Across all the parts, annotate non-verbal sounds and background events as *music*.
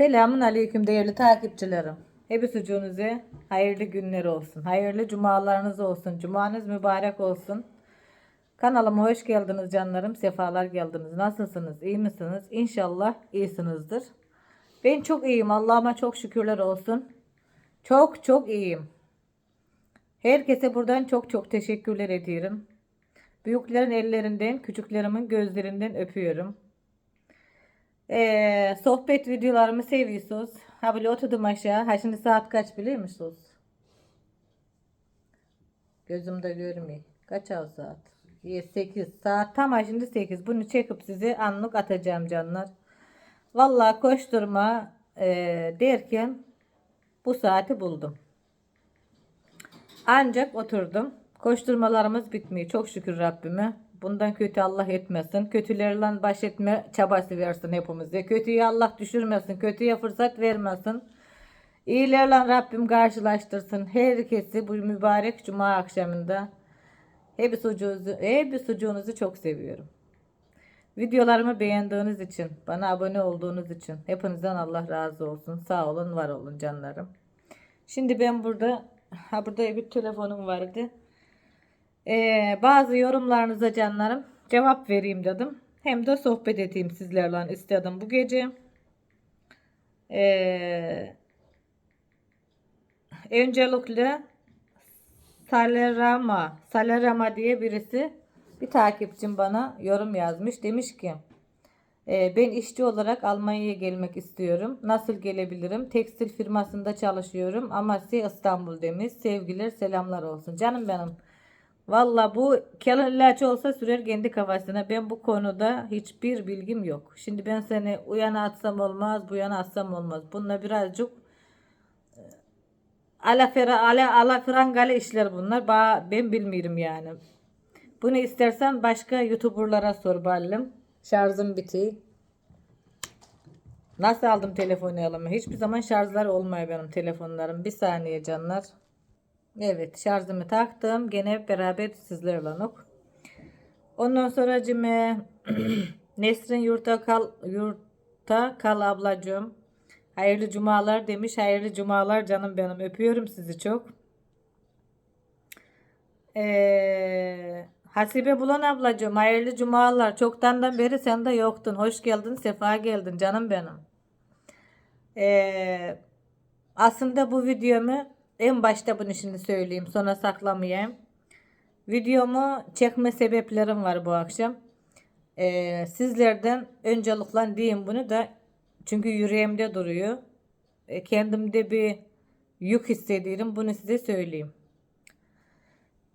Selamun Aleyküm değerli takipçilerim. Hepsi hayırlı günler olsun. Hayırlı cumalarınız olsun. Cumanız mübarek olsun. Kanalıma hoş geldiniz canlarım. Sefalar geldiniz. Nasılsınız? İyi misiniz? İnşallah iyisinizdir. Ben çok iyiyim. Allah'ıma çok şükürler olsun. Çok çok iyiyim. Herkese buradan çok çok teşekkürler ediyorum. Büyüklerin ellerinden, küçüklerimin gözlerinden öpüyorum. Ee, sohbet videolarımı seviyorsunuz. Ha böyle oturdum aşağı. Ha şimdi saat kaç biliyor musunuz? Gözümde görmüyor. Kaç az saat? 8 saat. Tam şimdi 8. Bunu çekip size anlık atacağım canlar. Vallahi koşturma e, derken bu saati buldum. Ancak oturdum. Koşturmalarımız bitmiyor. Çok şükür Rabbime. Bundan kötü Allah etmesin. Kötülerle baş etme çabası versin hepimize. Kötüyü Allah düşürmesin. Kötüye fırsat vermesin. İyilerle Rabbim karşılaştırsın. Herkesi bu mübarek cuma akşamında. Hep sucuğunuzu, hep sucuğunuzu çok seviyorum. Videolarımı beğendiğiniz için, bana abone olduğunuz için hepinizden Allah razı olsun. Sağ olun, var olun canlarım. Şimdi ben burada, ha burada bir telefonum vardı. Ee, bazı yorumlarınıza canlarım cevap vereyim dedim. Hem de sohbet edeyim sizlerle istedim bu gece. Ee, öncelikle Salerama, Salerama diye birisi bir takipçim bana yorum yazmış. Demiş ki e, ben işçi olarak Almanya'ya gelmek istiyorum. Nasıl gelebilirim? Tekstil firmasında çalışıyorum. Amasya İstanbul demiş. Sevgiler selamlar olsun. Canım benim. Valla bu kelin ilacı olsa sürer kendi kafasına. Ben bu konuda hiçbir bilgim yok. Şimdi ben seni o atsam olmaz, bu yana atsam olmaz. Bununla birazcık e, alafera ala alafrangalı işler bunlar. Ba ben bilmiyorum yani. Bunu istersen başka YouTuber'lara sor balım. Şarjım bitti. Nasıl aldım telefonu elime? Hiçbir zaman şarjlar olmuyor benim telefonlarım. Bir saniye canlar. Evet şarjımı taktım. Gene beraber sizlerle ok. Ondan sonra cime *clears throat* Nesrin yurtta kal yurtta kal ablacığım. Hayırlı cumalar demiş. Hayırlı cumalar canım benim. Öpüyorum sizi çok. Ee, Hasibe Bulan ablacığım hayırlı cumalar. Çoktandan beri sen de yoktun. Hoş geldin, sefa geldin canım benim. Ee, aslında bu videomu en başta bunu şimdi söyleyeyim sonra saklamayayım. Videomu çekme sebeplerim var bu akşam. Ee, sizlerden öncelikle diyeyim bunu da çünkü yüreğimde duruyor. E, kendimde bir yük hissediyorum. Bunu size söyleyeyim.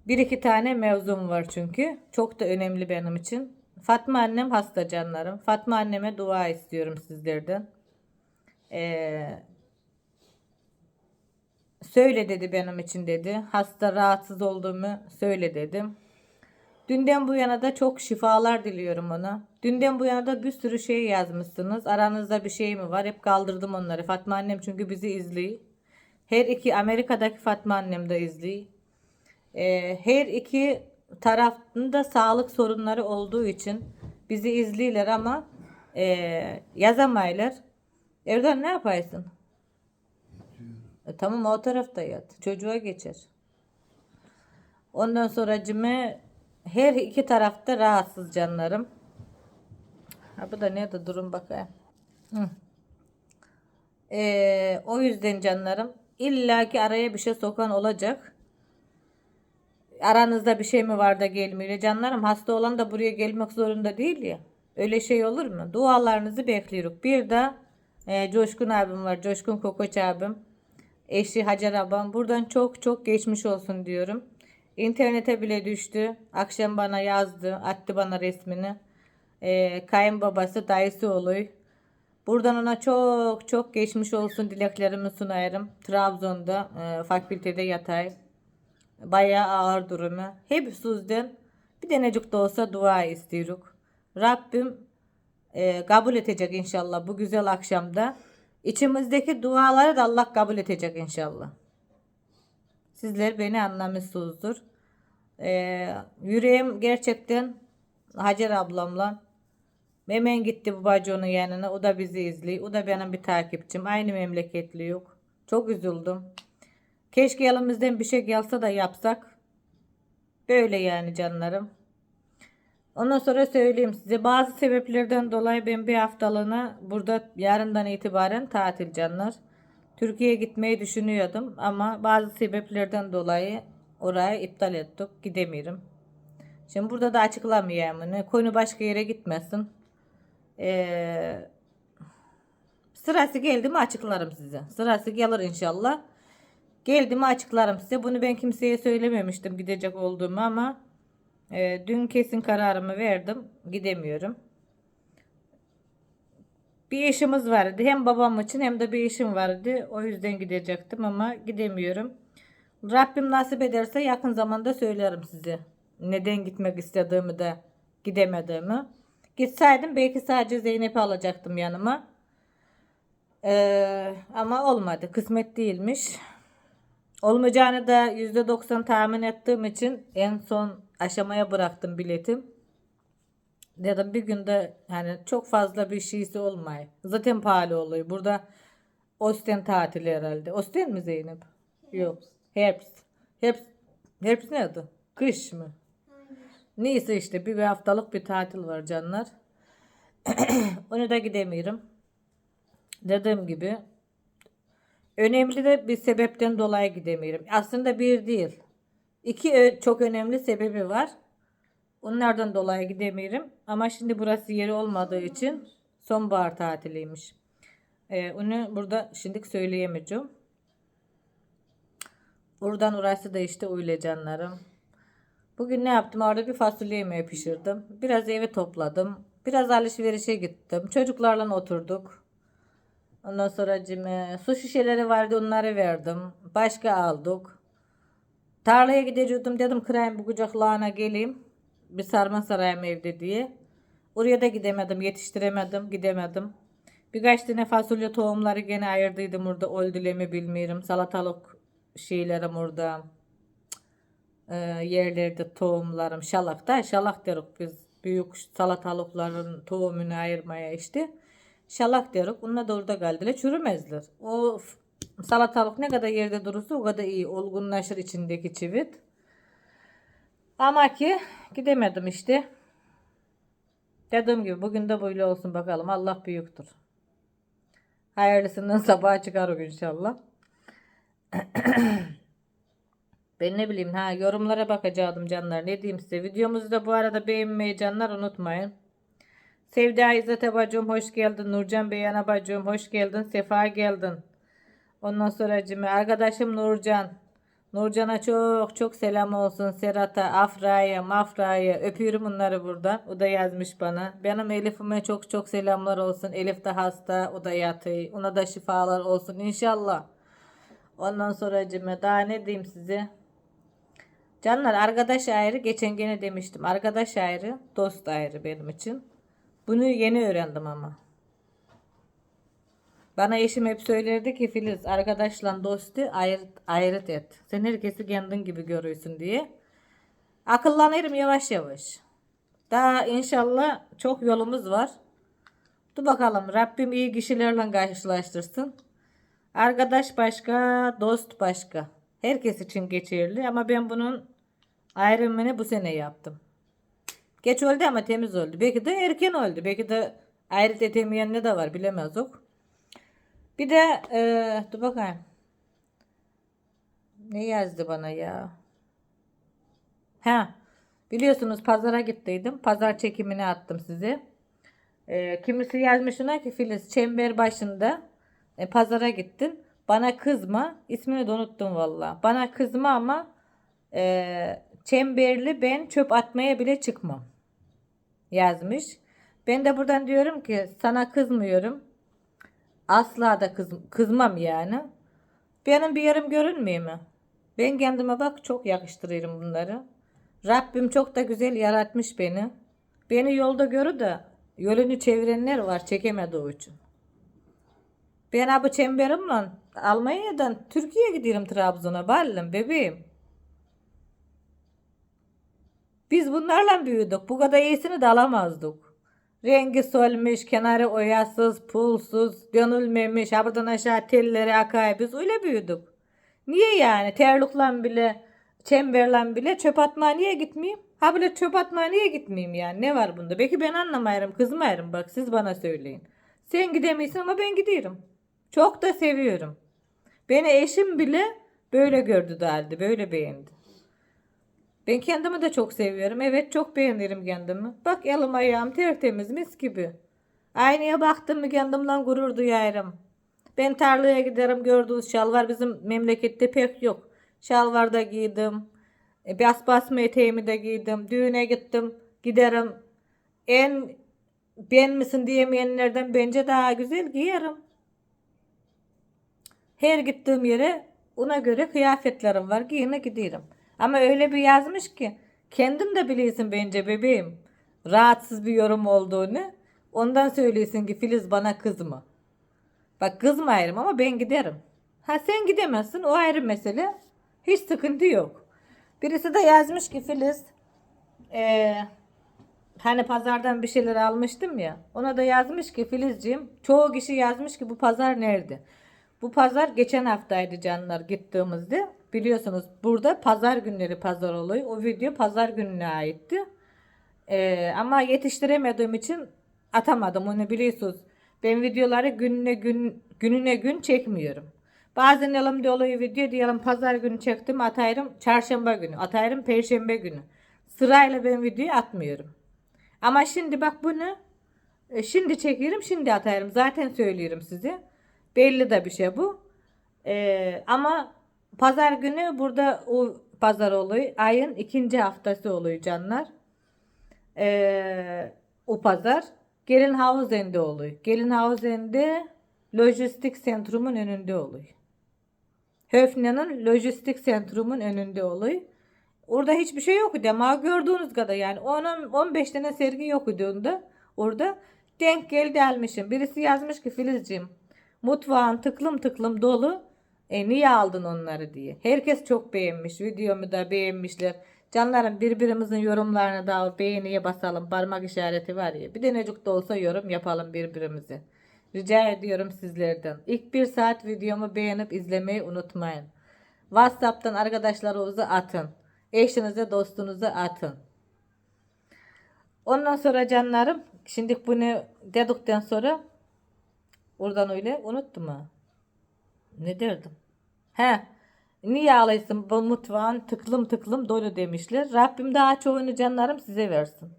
Bir iki tane mevzum var çünkü. Çok da önemli benim için. Fatma annem hasta canlarım. Fatma anneme dua istiyorum sizlerden. Ee, söyle dedi benim için dedi. Hasta rahatsız olduğumu söyle dedim. Dünden bu yana da çok şifalar diliyorum ona. Dünden bu yana da bir sürü şey yazmışsınız. Aranızda bir şey mi var? Hep kaldırdım onları. Fatma annem çünkü bizi izliyor. Her iki Amerika'daki Fatma annem de izliyor. Ee, her iki tarafın da sağlık sorunları olduğu için bizi izliyorlar ama e, yazamaylar. Erdoğan ne yaparsın? E, tamam o tarafta yat. Çocuğa geçer. Ondan sonra cime her iki tarafta rahatsız canlarım. Ha bu da nerede durun bakayım. Hı. Ee, o yüzden canlarım illaki araya bir şey sokan olacak. Aranızda bir şey mi var da gelmiyor? Canlarım hasta olan da buraya gelmek zorunda değil ya. Öyle şey olur mu? Dualarınızı bekliyoruz. Bir de e, Coşkun abim var. Coşkun Kokoç abim. Eşi Hacer abam. Buradan çok çok geçmiş olsun diyorum. İnternete bile düştü. Akşam bana yazdı. Attı bana resmini. E, kayınbabası dayısı oluyor. Buradan ona çok çok geçmiş olsun dileklerimi sunarım. Trabzon'da e, fakültede yatay. Bayağı ağır durumu. Hep sizden bir denecik de olsa dua istiyoruz. Rabbim e, kabul edecek inşallah bu güzel akşamda. İçimizdeki duaları da Allah kabul edecek inşallah. Sizler beni anlamışsınızdır. E, yüreğim gerçekten Hacer ablamla Hemen gitti bu bacının yanına. O da bizi izliyor. O da benim bir takipçim. Aynı memleketli yok. Çok üzüldüm. Keşke elimizden bir şey gelse de yapsak. Böyle yani canlarım. Ondan sonra söyleyeyim size bazı sebeplerden dolayı ben bir haftalığına burada yarından itibaren tatil canlar. Türkiye'ye gitmeyi düşünüyordum ama bazı sebeplerden dolayı orayı iptal ettik. Gidemiyorum. Şimdi burada da açıklamayayım. Ne konu başka yere gitmesin. Ee, sırası geldi mi açıklarım size. Sırası gelir inşallah. Geldi mi açıklarım size. Bunu ben kimseye söylememiştim gidecek olduğumu ama e, dün kesin kararımı verdim. Gidemiyorum. Bir işimiz vardı. Hem babam için hem de bir işim vardı. O yüzden gidecektim ama gidemiyorum. Rabbim nasip ederse yakın zamanda söylerim size. Neden gitmek istediğimi de gidemediğimi. Gitseydim belki sadece Zeynep'i alacaktım yanıma. Ee, ama olmadı. Kısmet değilmiş. Olmayacağını da %90 tahmin ettiğim için en son aşamaya bıraktım biletim. Dedim bir günde yani çok fazla bir şeysi olmay. Zaten pahalı oluyor. Burada Osten tatili herhalde. Osten mi Zeynep? Yok. Herbst. Herbst. Herbst ne adı? Kış mı? Neyse işte bir, bir haftalık bir tatil var canlar. *clears throat* Onu da gidemiyorum. Dediğim gibi önemli de bir sebepten dolayı gidemiyorum. Aslında bir değil. İki ö- çok önemli sebebi var. Onlardan dolayı gidemiyorum. Ama şimdi burası yeri olmadığı için sonbahar tatiliymiş. Ee, onu burada şimdilik söyleyemeyeceğim. Oradan orası da işte öyle canlarım. Bugün ne yaptım? Orada bir fasulye yemeği pişirdim. Biraz evi topladım. Biraz alışverişe gittim. Çocuklarla oturduk. Ondan sonra cime, su şişeleri vardı onları verdim. Başka aldık. Tarlaya gidecektim dedim kırayım bu kucaklağına geleyim. Bir sarma sarayım evde diye. Oraya da gidemedim yetiştiremedim gidemedim. Birkaç tane fasulye tohumları gene ayırdıydım orada öldüle mi bilmiyorum. Salatalık şeylerim orada. Ee, yerlerde tohumlarım şalak da şalak deriz biz büyük salatalıkların tohumunu ayırmaya işte. Şalak deriz. Onlar da orada kaldılar. Çürümezler. O salatalık ne kadar yerde durursa o kadar iyi olgunlaşır içindeki çivit. Ama ki gidemedim işte. Dediğim gibi bugün de böyle olsun bakalım. Allah büyüktür. Hayırlısından sabaha çıkar o gün inşallah. *clears throat* Ben ne bileyim ha yorumlara bakacaktım canlar. Ne diyeyim size. Videomuzu da bu arada beğenmeyi canlar unutmayın. Sevda İzzet Abacığım hoş geldin. Nurcan Beyan Abacığım hoş geldin. Sefa geldin. Ondan sonra cime arkadaşım Nurcan. Nurcan'a çok çok selam olsun. Serhat'a, Afra'ya, Mafra'ya öpüyorum onları buradan. O da yazmış bana. Benim Elif'ime çok çok selamlar olsun. Elif de hasta. O da yatıyor. Ona da şifalar olsun inşallah. Ondan sonra cime daha ne diyeyim size. Canlar arkadaş ayrı geçen gene demiştim. Arkadaş ayrı, dost ayrı benim için. Bunu yeni öğrendim ama. Bana eşim hep söylerdi ki Filiz arkadaşla dostu ayırt, ayırt et. Sen herkesi kendin gibi görüyorsun diye. Akıllanırım yavaş yavaş. Daha inşallah çok yolumuz var. Dur bakalım Rabbim iyi kişilerle karşılaştırsın. Arkadaş başka, dost başka. Herkes için geçerli ama ben bunun ayrımını bu sene yaptım. Geç oldu ama temiz oldu. Belki de erken oldu. Belki de ayrıt edemeyen ne de var bilemez ok. Bir de eee dur bakayım. Ne yazdı bana ya? Ha, biliyorsunuz pazara gittiydim. Pazar çekimini attım size. Eee, kimisi yazmış ona ki Filiz çember başında e, pazara gittin. Bana kızma. İsmini de unuttum valla. Bana kızma ama e, çemberli ben çöp atmaya bile çıkmam. Yazmış. Ben de buradan diyorum ki sana kızmıyorum. Asla da kız, kızmam yani. Benim bir yerim görünmüyor mu? Ben kendime bak çok yakıştırıyorum bunları. Rabbim çok da güzel yaratmış beni. Beni yolda görü de yolunu çevirenler var çekemedi o için. Ben bu çemberimle Almanya'dan Türkiye'ye gidiyorum Trabzon'a ballım bebeğim. Biz bunlarla büyüdük. Bu kadar iyisini de alamazdık. Rengi solmuş, kenarı oyasız, pulsuz, dönülmemiş, ha aşağı telleri akay. Biz öyle büyüdük. Niye yani? Terlikle bile, çemberle bile çöp atmaya niye gitmeyeyim? Ha bile çöp atmaya niye gitmeyeyim yani? Ne var bunda? Belki ben anlamayırım, kızmayırım. Bak siz bana söyleyin. Sen gidemiyorsun ama ben gidiyorum. Çok da seviyorum. Beni eşim bile böyle gördü de halde, böyle beğendi. Ben kendimi de çok seviyorum. Evet çok beğenirim kendimi. Bak elim ayağım tertemiz mis gibi. Aynaya baktım mı kendimden gurur duyarım. Ben tarlaya giderim gördüğünüz şalvar bizim memlekette pek yok. Şalvar da giydim. E, bas basma eteğimi de giydim. Düğüne gittim. Giderim. En ben misin diyemeyenlerden bence daha güzel giyerim. Her gittiğim yere ona göre kıyafetlerim var. Giyine giderim. Ama öyle bir yazmış ki kendin de biliyorsun bence bebeğim. Rahatsız bir yorum olduğunu. Ondan söylüyorsun ki Filiz bana kızma. Bak kızmayırım ama ben giderim. Ha sen gidemezsin o ayrı mesele. Hiç sıkıntı yok. Birisi de yazmış ki Filiz eee hani pazardan bir şeyler almıştım ya. Ona da yazmış ki Filizciğim çoğu kişi yazmış ki bu pazar nerede? Bu pazar geçen haftaydı canlar gittiğimizde. Biliyorsunuz burada pazar günleri pazar oluyor. O video pazar gününe aitti. Ee, ama yetiştiremediğim için atamadım onu biliyorsunuz. Ben videoları gününe gün gününe gün çekmiyorum. Bazen elimde oluyor video diyelim pazar günü çektim atayırım çarşamba günü atayırım perşembe günü. Sırayla ben videoyu atmıyorum. Ama şimdi bak bunu e, şimdi çekiyorum şimdi atarım. Zaten söylüyorum size. Belli de bir şey bu. E, ama pazar günü burada o pazar oluyor. Ayın ikinci haftası oluyor canlar. E, o pazar. Gelin Hausen'de oluyor. Gelin Hausen'de lojistik sentrumun önünde oluyor. Höfne'nin lojistik sentrumun önünde oluyor. Orada hiçbir şey yok idi ama gördüğünüz kadar yani 10-15 tane sergi yok idi onda. Orada denk geldi almışım. Birisi yazmış ki Filizciğim mutfağın tıklım tıklım dolu. E niye aldın onları diye. Herkes çok beğenmiş. Videomu da beğenmişler. Canlarım birbirimizin yorumlarını da beğeniye basalım. Parmak işareti var ya. Bir denecik de olsa yorum yapalım birbirimize. Rica ediyorum sizlerden. İlk bir saat videomu beğenip izlemeyi unutmayın. Whatsapp'tan arkadaşlarınızı atın. Eşinize dostunuza atın. Ondan sonra canlarım şimdi bunu dedikten sonra oradan öyle unuttum ha. Ne derdim? He. Niye ağlaysın bu mutfağın tıklım tıklım dolu demişler. Rabbim daha çoğunu canlarım size versin.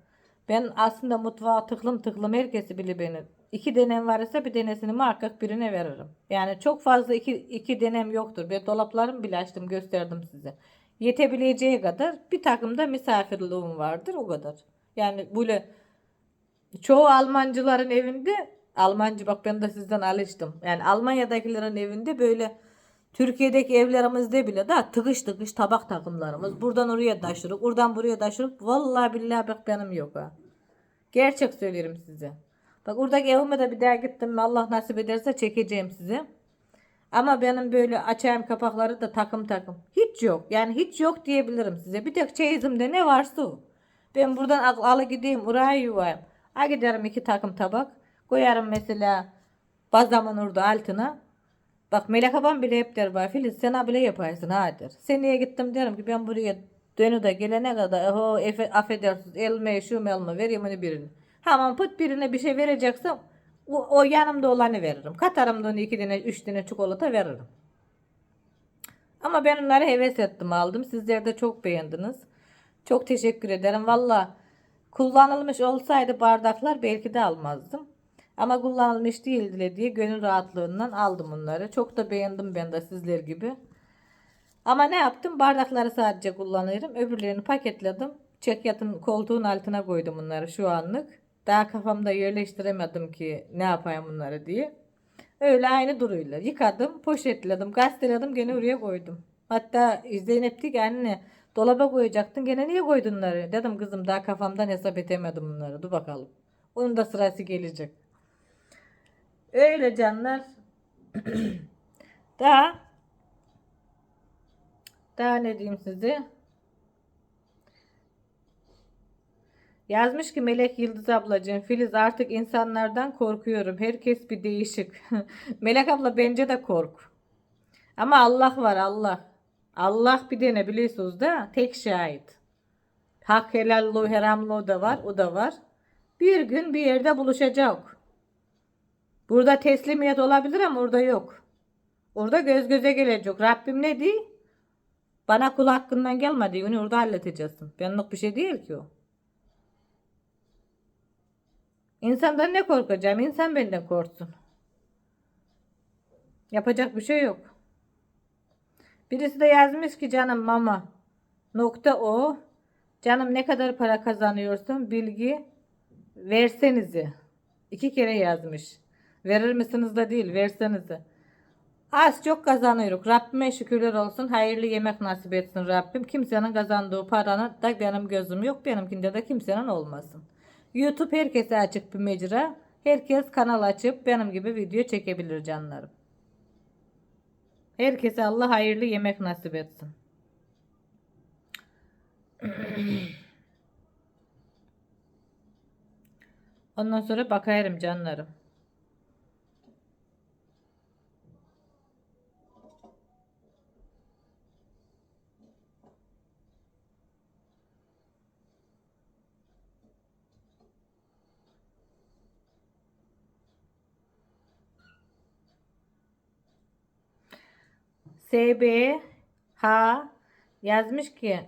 Ben aslında mutfağa tıklım tıklım herkesi bilir beni. İki denem varsa bir denesini muhakkak birine veririm. Yani çok fazla iki, iki denem yoktur. Ben dolaplarımı bile açtım gösterdim size. Yetebileceği kadar bir takım da misafirliğim vardır o kadar. Yani böyle çoğu Almancıların evinde Almancı bak ben de sizden alıştım. Yani Almanya'dakilerin evinde böyle Türkiye'deki evlerimizde bile daha tıkış tıkış tabak takımlarımız. Buradan oraya taşırık, oradan buraya taşırık. Vallahi billahi bak benim yok ha. Gerçek söylerim size. Bak oradaki evime de bir daha gittim mi Allah nasip ederse çekeceğim size. Ama benim böyle açayım kapakları da takım takım. Hiç yok. Yani hiç yok diyebilirim size. Bir tek çeyizimde ne varsa o. Ben buradan al, alı gideyim oraya yuvayım. Ha giderim iki takım tabak. Koyarım mesela bazamın orada altına. Bak Melek abam bile hep der bana Filiz sen bile yaparsın ha der. Seneye gittim derim ki ben buraya dönü de gelene kadar oho efe, affedersiniz elme şu melme vereyim onu birini. Tamam pıt birine bir şey vereceksem o, o yanımda olanı veririm. Katarım da onu iki tane üç tane çikolata veririm. Ama ben onları heves ettim aldım. Sizler de çok beğendiniz. Çok teşekkür ederim. Valla kullanılmış olsaydı bardaklar belki de almazdım. Ama kullanılmış değildi diye gönül rahatlığından aldım onları. Çok da beğendim ben de sizler gibi. Ama ne yaptım? Bardakları sadece kullanıyorum. Öbürlerini paketledim. Çekyatın koltuğun altına koydum bunları şu anlık. Daha kafamda yerleştiremedim ki ne yapayım bunları diye. Öyle aynı duruyorlar. Yıkadım, poşetledim, gazeteledim gene oraya koydum. Hatta Zeynep dedi ki anne dolaba koyacaktın gene niye koydun bunları? Dedim kızım daha kafamdan hesap edemedim bunları. Dur bakalım. Onun da sırası gelecek. Öyle canlar. *clears throat* daha daha ne diyeyim size? Yazmış ki Melek Yıldız ablacığım Filiz artık insanlardan korkuyorum. Herkes bir değişik. *laughs* Melek abla bence de kork. Ama Allah var Allah. Allah bir tane biliyorsunuz da tek şahit. Hak helallu haramlu da var o da var. Bir gün bir yerde buluşacak. Burada teslimiyet olabilir ama orada yok. Orada göz göze gelecek. Rabbim ne diyor? Bana kul hakkından gelmedi. Onu orada halledeceksin. Benlik bir şey değil ki o. İnsandan ne korkacağım? İnsan benden korksun. Yapacak bir şey yok. Birisi de yazmış ki canım mama nokta o canım ne kadar para kazanıyorsun bilgi versenize. İki kere yazmış. Verir misiniz da değil versenize. Az çok kazanıyoruz. Rabbime şükürler olsun. Hayırlı yemek nasip etsin Rabbim. Kimsenin kazandığı paranın da benim gözüm yok. Benimkinde de kimsenin olmasın. YouTube herkese açık bir mecra. Herkes kanal açıp benim gibi video çekebilir canlarım. Herkese Allah hayırlı yemek nasip etsin. Ondan sonra bakarım canlarım. SB ha yazmış ki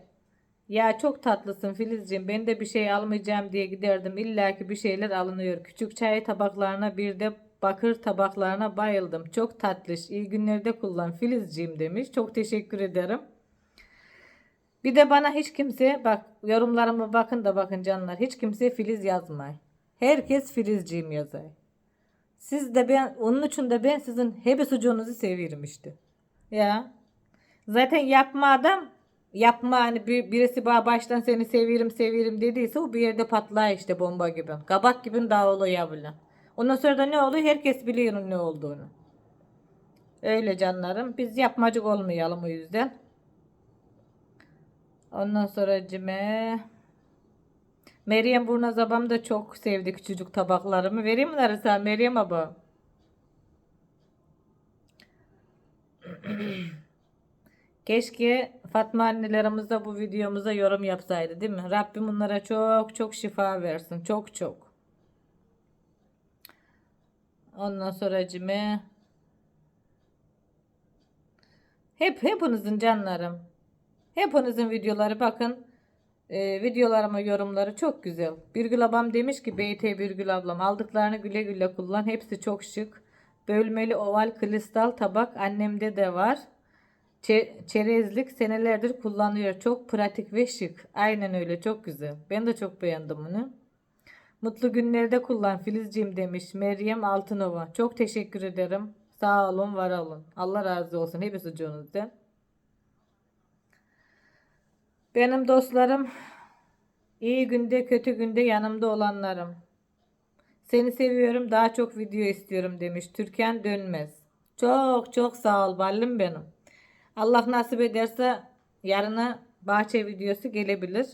ya çok tatlısın Filizciğim ben de bir şey almayacağım diye giderdim İlla ki bir şeyler alınıyor. Küçük çay tabaklarına bir de bakır tabaklarına bayıldım. Çok tatlış iyi günlerde kullan Filizciğim demiş. Çok teşekkür ederim. Bir de bana hiç kimse bak yorumlarıma bakın da bakın canlar hiç kimse Filiz yazmay. Herkes Filizciğim yazay. Siz de ben onun için de ben sizin hep sucuğunuzu seviyorum işte. Ya. Zaten yapma adam yapma hani bir, birisi bana baştan seni seviyorum seviyorum dediyse o bir yerde patlar işte bomba gibi. Kabak gibi dağılıyor bile. Ondan sonra da ne oluyor? Herkes biliyor ne olduğunu. Öyle canlarım. Biz yapmacık olmayalım o yüzden. Ondan sonra cime Meryem Burnaz abam da çok sevdi küçücük tabaklarımı. Vereyim mi Larissa? Meryem abla. Keşke Fatma annelerimiz de bu videomuza yorum yapsaydı değil mi? Rabbim onlara çok çok şifa versin. Çok çok. Ondan sonra cime hep hepinizin canlarım. Hepinizin videoları bakın. Ee, videolarıma yorumları çok güzel. Birgül ablam demiş ki BT Birgül ablam aldıklarını güle güle kullan. Hepsi çok şık. Bölmeli oval kristal tabak annemde de var. Çe- çerezlik senelerdir kullanıyor. Çok pratik ve şık. Aynen öyle çok güzel. Ben de çok beğendim onu. Mutlu günlerde kullan Filizciğim demiş Meryem Altınova. Çok teşekkür ederim. Sağ olun, var olun. Allah razı olsun hepsi ucunuzdan. Benim dostlarım, iyi günde kötü günde yanımda olanlarım. Seni seviyorum, daha çok video istiyorum demiş. Türkan Dönmez. Çok çok sağ ol ballım benim. Allah nasip ederse yarına bahçe videosu gelebilir.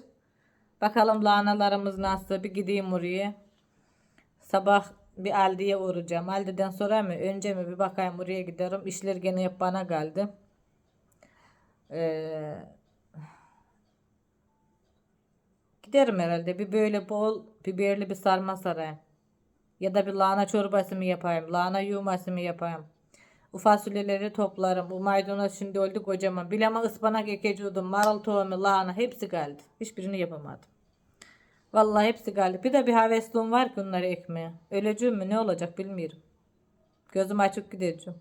Bakalım lanalarımız nasıl. Bir gideyim oraya. Sabah bir Aldi'ye uğrayacağım. Aldi'den sonra mı? Önce mi? Bir bakayım oraya giderim. İşler gene hep bana geldi. Ee, giderim herhalde. Bir böyle bol biberli bir sarma sarayım. Ya da bir lahana çorbası mı yapayım? Lahana yuması mı yapayım? Bu fasulyeleri toplarım. Bu maydanoz şimdi oldu kocaman. Bilama ıspanak ekeciyordum. Marul tohumu, lahana hepsi geldi. Hiçbirini yapamadım. Vallahi hepsi geldi. Bir de bir havesliğim var ki onları ekmeye. Öleceğim mi ne olacak bilmiyorum. Gözüm açık gideceğim.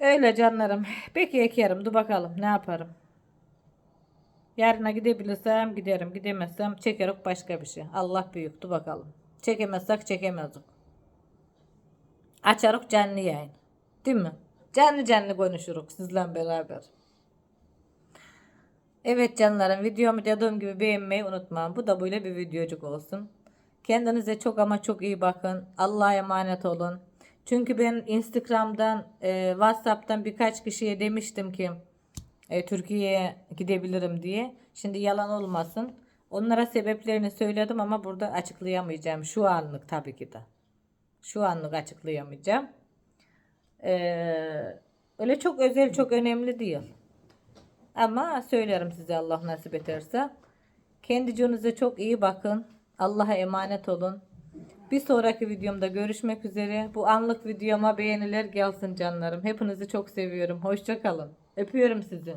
Öyle canlarım. Peki ekerim. Dur bakalım ne yaparım. Yarına gidebilirsem giderim. Gidemezsem çekerek başka bir şey. Allah büyük. Dur bakalım. Çekemezsek çekemezdik. Açarık canlı yayın. Değil mi? Canlı canlı konuşuruk sizle beraber. Evet canlarım videomu dediğim gibi beğenmeyi unutmayın. Bu da böyle bir videocuk olsun. Kendinize çok ama çok iyi bakın. Allah'a emanet olun. Çünkü ben Instagram'dan, e, WhatsApp'tan birkaç kişiye demiştim ki e, Türkiye'ye gidebilirim diye. Şimdi yalan olmasın. Onlara sebeplerini söyledim ama burada açıklayamayacağım. Şu anlık tabii ki de. Şu anlık açıklayamayacağım. Ee, öyle çok özel, çok önemli değil. Ama söylerim size Allah nasip ederse. Kendi canınıza çok iyi bakın. Allah'a emanet olun. Bir sonraki videomda görüşmek üzere. Bu anlık videoma beğeniler gelsin canlarım. Hepinizi çok seviyorum. Hoşça kalın. Öpüyorum sizi.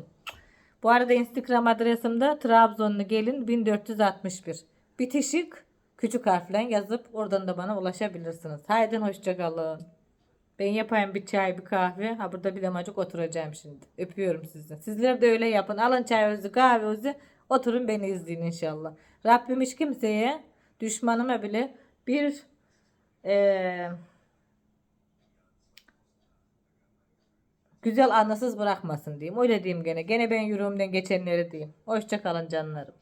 Bu arada Instagram adresim de Trabzonlu gelin 1461. Bitişik küçük harfle yazıp oradan da bana ulaşabilirsiniz. Haydi hoşça kalın. Ben yapayım bir çay bir kahve. Ha burada bir damacık oturacağım şimdi. Öpüyorum sizi. Sizler de öyle yapın. Alın çayınızı kahvenizi oturun beni izleyin inşallah. Rabbim hiç kimseye düşmanıma bile bir eee, güzel anlasız bırakmasın diyeyim. Öyle diyeyim gene. Gene ben yüreğimden geçenleri diyeyim. Hoşça kalın canlarım.